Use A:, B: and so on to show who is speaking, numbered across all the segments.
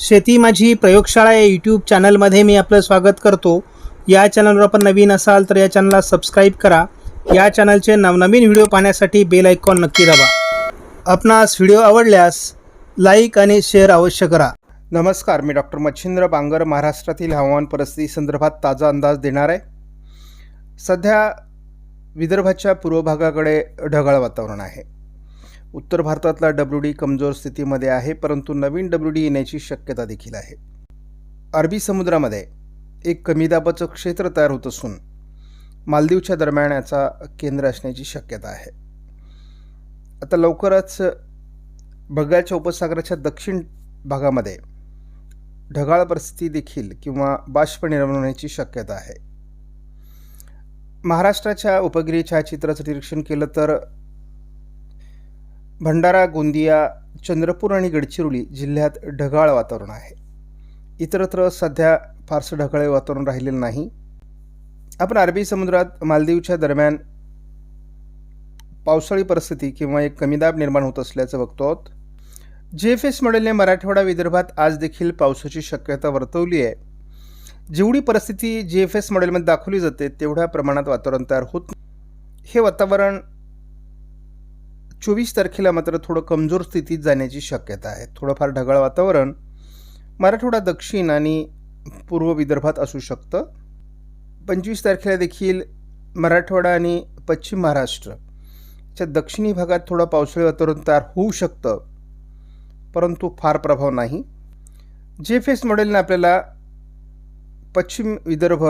A: शेती माझी प्रयोगशाळा या यूट्यूब चॅनलमध्ये मी आपलं स्वागत करतो. या चॅनलवर आपण नवीन असाल तर या चॅनलला सबस्क्राईब करा. या चॅनलचे नवनवीन व्हिडिओ पाहण्यासाठी बेल आयकॉन नक्की दाबा. आपणास व्हिडिओ आवडल्यास लाईक आणि शेअर अवश्य करा. नमस्कार मी डॉक्टर मच्छिंद्र बांगर महाराष्ट्रातील हवामान परिस्थिती संदर्भात ताजा अंदाज देणार आहे. सध्या विदर्भाच्या पूर्व भागाकडे ढगाळ वातावरण आहे. उत्तर भारतातला डब्ल्यू डी कमजोर स्थितीमध्ये आहे परंतु नवीन डब्ल्यू डी येण्याची शक्यता देखील आहे. अरबी समुद्रामध्ये एक कमी दाबाचं क्षेत्र तयार होत असून मालदीवच्या दरम्यान याचा केंद्र असण्याची शक्यता आहे. आता लवकरच बंगालच्या उपसागराच्या दक्षिण भागामध्ये ढगाळ परिस्थिती देखील किंवा बाष्प निर्माण होण्याची शक्यता आहे. महाराष्ट्राच्या उपग्रही छायाचित्राचं निरीक्षण केलं तर भंडारा गोंदिया चंद्रपूर आणि गडचिरोली जिल्ह्यात ढगाळ वातावरण आहे. इतरत्र सध्या फारसं ढगाळ वातावरण राहिलेलं नाही. आपण अरबी समुद्रात मालदीवच्या दरम्यान पावसाळी परिस्थिती किंवा एक कमी दाब निर्माण होत असल्याचं बघतो आहोत. जे एफ एस मॉडेलने मराठवाडा विदर्भात आज देखील पावसाची शक्यता वर्तवली आहे. जेवढी परिस्थिती जे एफ एस मॉडेलमध्ये दाखवली जाते तेवढ्या प्रमाणात वातावरण तयार होत हे वातावरण चोवीस तारखेला मात्र थोडं कमजोर स्थितीत जाण्याची शक्यता आहे. थोडंफार ढगाळ वातावरण मराठवाडा दक्षिण आणि पूर्व विदर्भात असू शकतं. पंचवीस तारखेला देखील मराठवाडा आणि पश्चिम महाराष्ट्र च्या दक्षिणी भागात थोडं पावसाळी वातावरण तयार होऊ शकतं परंतु फार प्रभाव नाही. जे फेस मॉडेलने आपल्याला पश्चिम विदर्भ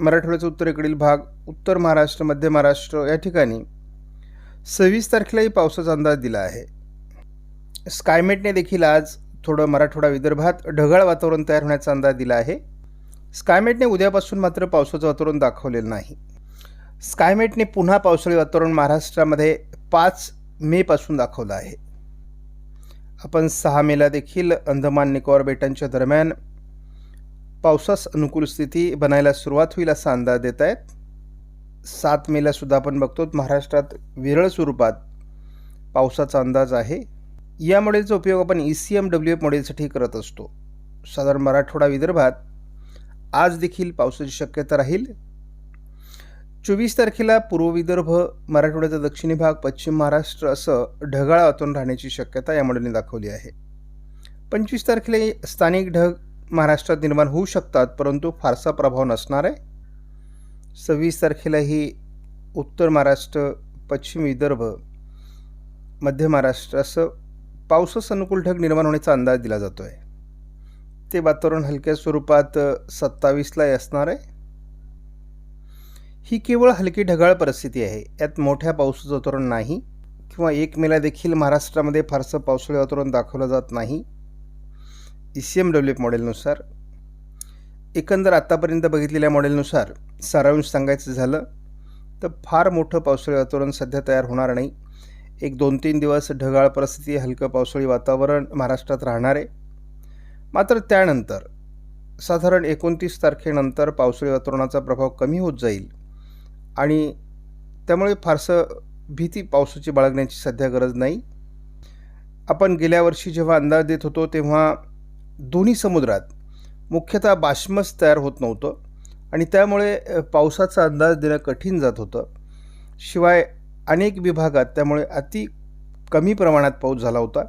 A: मराठवाड्याचा उत्तरेकडील भाग उत्तर महाराष्ट्र मध्य महाराष्ट्र या ठिकाणी सव्वीस तारखेलाही पावसाचा अंदाज दिला आहे. स्कायमेटने देखील आज थोडं मराठवाडा विदर्भात ढगाळ वातावरण तयार होण्याचा अंदाज दिला आहे. स्कायमेटने उद्यापासून मात्र पावसाचं वातावरण दाखवलेलं नाही. स्कायमेटने पुन्हा पावसाळी वातावरण महाराष्ट्रामध्ये पाच मेपासून दाखवलं आहे. आपण सहा मेला देखील अंदमान निकोबार बेटांच्या दरम्यान पावसास अनुकूल स्थिती बनायला सुरुवात होईल असा अंदाज देत आहेत सात मेला सुद्धा आपण बघतो. महाराष्ट्रात विरळ स्वरूपात पावसाचा अंदाज आहे. या मॉडेलचा उपयोग आपण E C M W F मॉडेलसाठी करत असतो. साधारण मराठवाडा विदर्भात आज देखील पावसाची शक्यता राहील. चोवीस तारखेला पूर्व विदर्भ मराठवाड्याचा दक्षिणी भाग पश्चिम महाराष्ट्र असं ढगाळ वातावरण राहण्याची शक्यता या मॉडेलने दाखवली आहे. पंचवीस तारखेला स्थानिक ढग महाराष्ट्रात निर्माण होऊ शकतात परंतु फारसा प्रभाव नसणार आहे. सव्वीस तारखेलाही उत्तर महाराष्ट्र पश्चिम विदर्भ मध्य महाराष्ट्र असं पावसास अनुकूल ढग निर्माण होण्याचा अंदाज दिला जातो आहे ते वातावरण हलक्या स्वरूपात सत्तावीसला असणार आहे. ही केवळ हलकी ढगाळ परिस्थिती आहे. यात मोठ्या पावसाचं वातावरण नाही किंवा एक मेला देखील महाराष्ट्रामध्ये फारसं पावसाळी वातावरण दाखवलं जात नाही. ई सी एम डब्ल्यू मॉडेलनुसार एकंदर आत्तापर्यंत बघितलेल्या मॉडेलनुसार सारांश सांगायचं झालं तर फार मोठं पावसाळी वातावरण सध्या तयार होणार नाही. एक दोन तीन दिवस ढगाळ परिस्थिती हलकं पावसाळी वातावरण महाराष्ट्रात राहणार आहे. मात्र त्यानंतर साधारण एकोणतीस तारखेनंतर पावसाळी वातावरणाचा प्रभाव कमी होत जाईल आणि त्यामुळे फारसं भीती पावसाची बाळगण्याची सध्या गरज नाही. आपण गेल्या वर्षी जेव्हा अंदाज देत होतो तेव्हा दोन्ही समुद्रात मुख्यतः बाष्मच तयार होत नव्हतं आणि त्यामुळे पावसाचा अंदाज देणं कठीण जात होतं. शिवाय अनेक विभागात त्यामुळे अति कमी प्रमाणात पाऊस झाला होता.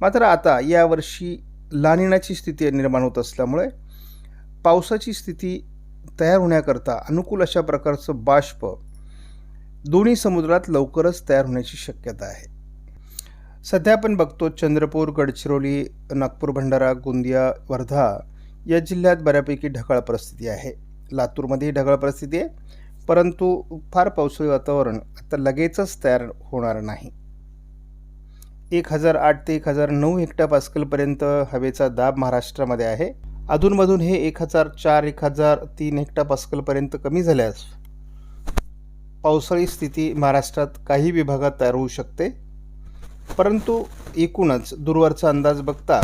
A: मात्र आता यावर्षी लानिनाची स्थिती निर्माण होत असल्यामुळे पावसाची स्थिती तयार होण्याकरता अनुकूल अशा प्रकारचं बाष्प दोन्ही समुद्रात लवकरच तयार होण्याची शक्यता आहे. सध्या आपण बघतो चंद्रपूर गडचिरोली नागपूर भंडारा गोंदिया वर्धा या जिल्ह्यात बऱ्यापैकी ढगाळ परिस्थिती आहे. लातूरमध्येही ढगाळ परिस्थिती आहे. परंतु फार पावसाळी वातावरण आता लगेचच तयार होणार नाही. एक हजार आठ ते एक हजार नऊ हेक्टर पास्कलपर्यंत हवेचा दाब महाराष्ट्रामध्ये आहे. अधूनमधून हे एक हजार चार एक हजार तीन हेक्टर पास्कलपर्यंत कमी झाल्यास पावसाळी स्थिती महाराष्ट्रात काही विभागात तयार होऊ शकते. परंतु एकूणच दूरवरचा अंदाज बघता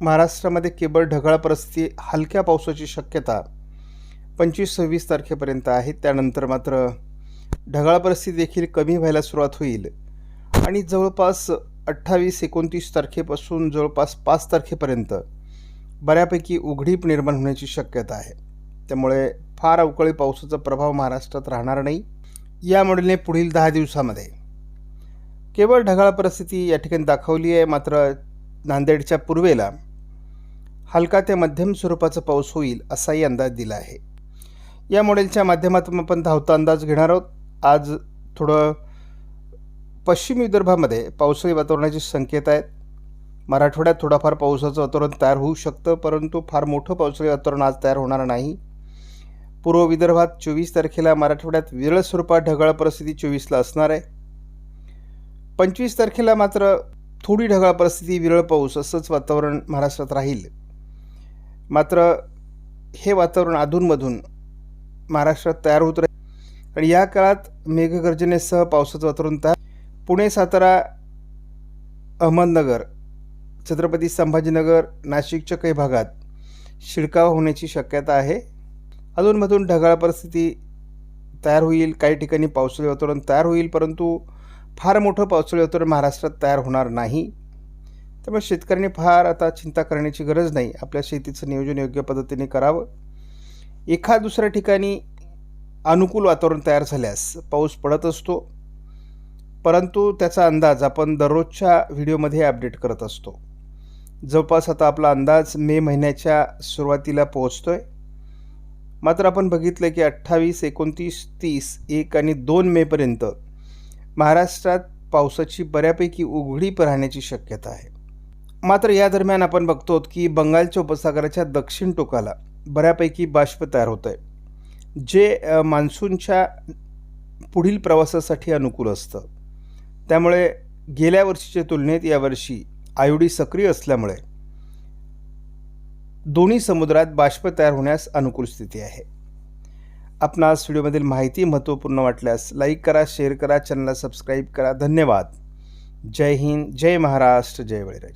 A: महाराष्ट्रामध्ये केवळ ढगाळ परिस्थिती हलक्या पावसाची शक्यता पंचवीस सव्वीस तारखेपर्यंत आहे. त्यानंतर मात्र ढगाळ परिस्थिती देखील कमी व्हायला सुरुवात होईल. आणि जवळपास अठ्ठावीस एकोणतीस तारखेपासून जवळपास पाच तारखेपर्यंत बऱ्यापैकी उघडीप निर्माण होण्याची शक्यता आहे. त्यामुळे फार अवकाळी पावसाचा प्रभाव महाराष्ट्रात राहणार नाही. या मॉडेलने पुढील दहा दिवसामध्ये केवळ ढगाळ परिस्थिती या ठिकाणी दाखवली आहे. मात्र नांदेडच्या पूर्वेला हलका ते मध्यम स्वरूपाचा पाऊस होईल असाही अंदाज दिला आहे. या मॉडेलच्या माध्यमातून आपण धावता अंदाज घेणार आहोत. आज थोडं पश्चिम विदर्भामध्ये पावसाळी वातावरणाचे संकेत आहेत. मराठवाड्यात थोडाफार पावसाचं वातावरण तयार होऊ शकतं परंतु फार मोठं पावसाळी वातावरण आज तयार होणार नाही. पूर्व विदर्भात चोवीस तारखेला मराठवाड्यात विरळ स्वरूपात ढगाळ परिस्थिती चोवीसला असणार आहे. पंचवीस तारखेला मात्र थोडी ढगाळ परिस्थिती विरळ पाऊस असंच वातावरण महाराष्ट्रात राहील. मात्र हे वातावरण अधूनमधून महाराष्ट्रात तयार होत राहील. आणि या काळात मेघगर्जनेसह पावसाचं वातावरण तयार पुणे सातारा अहमदनगर छत्रपती संभाजीनगर नाशिकच्या काही भागात शिडकाव होण्याची शक्यता आहे. अधूनमधून ढगाळ परिस्थिती तयार होईल. काही ठिकाणी पावसाळी वातावरण तयार होईल परंतु फार मोठं पावसाळी वातावरण महाराष्ट्रात तयार होणार नाही. त्यामुळे शेतकऱ्यांनी फार आता चिंता करण्याची गरज नाही. आपल्या शेतीचं नियोजन योग्य पद्धतीने करावं. एखा दुसऱ्या ठिकाणी अनुकूल वातावरण तयार झाल्यास पाऊस पडत असतो. परंतु त्याचा अंदाज आपण दररोजच्या व्हिडिओमध्ये अपडेट करत असतो. जवळपास आता आपला अंदाज मे महिन्याच्या सुरुवातीला पोहोचतो आहे मात्र आपण बघितलं की अठ्ठावीस एकोणतीस तीस एक आणि दोन मेपर्यंत महाराष्ट्रात पावसाची बऱ्यापैकी उघडीप राहण्याची शक्यता आहे. मात्र या दरम्यान आपण बघतो की बंगालच्या उपसागराच्या दक्षिण टोकाला बऱ्यापैकी बाष्प तयार होत आहे जे मान्सूनच्या पुढील प्रवासासाठी अनुकूल असतं. त्यामुळे गेल्या वर्षीच्या तुलनेत यावर्षी आयोडी सक्रिय असल्यामुळे दोन्ही समुद्रात बाष्प तयार होण्यास अनुकूल स्थिती आहे. आपणास व्हिडिओमधील माहिती महत्त्वपूर्ण वाटल्यास लाईक करा शेअर करा चॅनलला सबस्क्राईब करा. धन्यवाद. जय हिंद जय महाराष्ट्र जय बळीराज